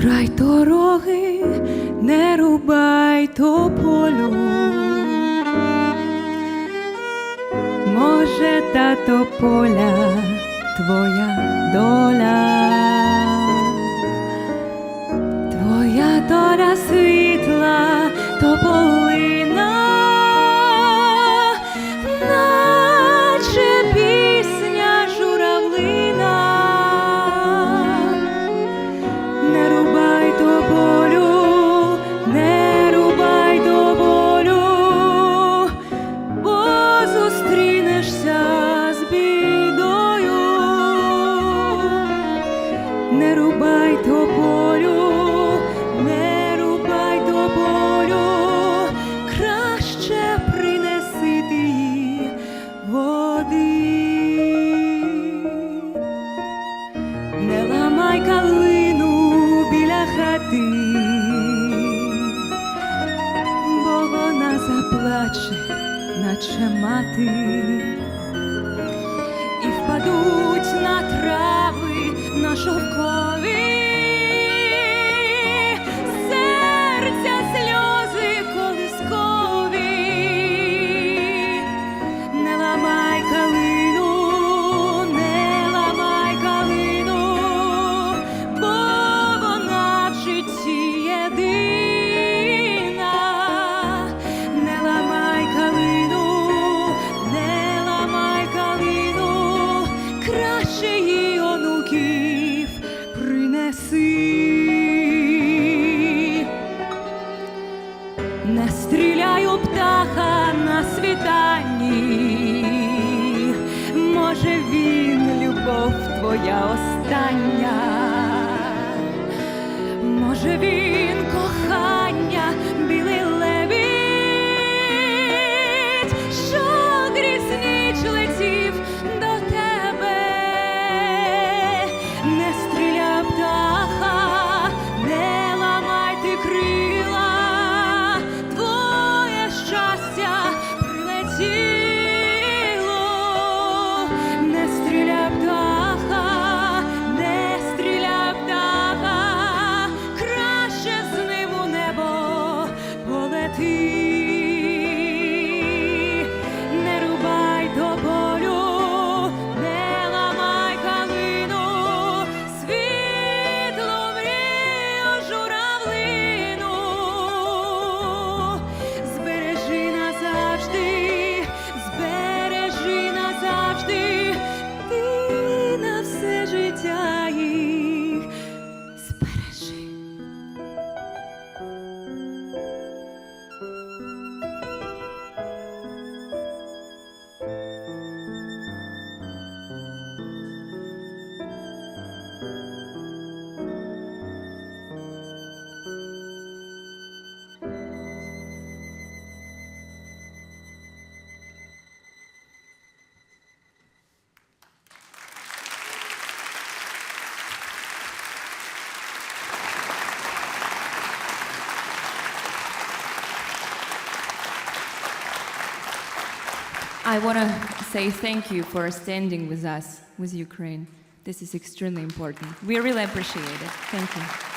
Край дороги, не рубай тополю. Може, та тополя твоя доля, зустрінешся з бідою. Не рубай тополю, не рубай тополю, краще принеси ти води. Не ламай калину біля хати, бо вона заплаче, наче мати, і впадуть на трави Стріляю птаха на світанні, може він любов твоя остання, може він кохання, білий лебідь, що крізь ніч летів до тебе, не I want to say thank you for standing with us, with Ukraine. This is extremely important. We really appreciate it. Thank you.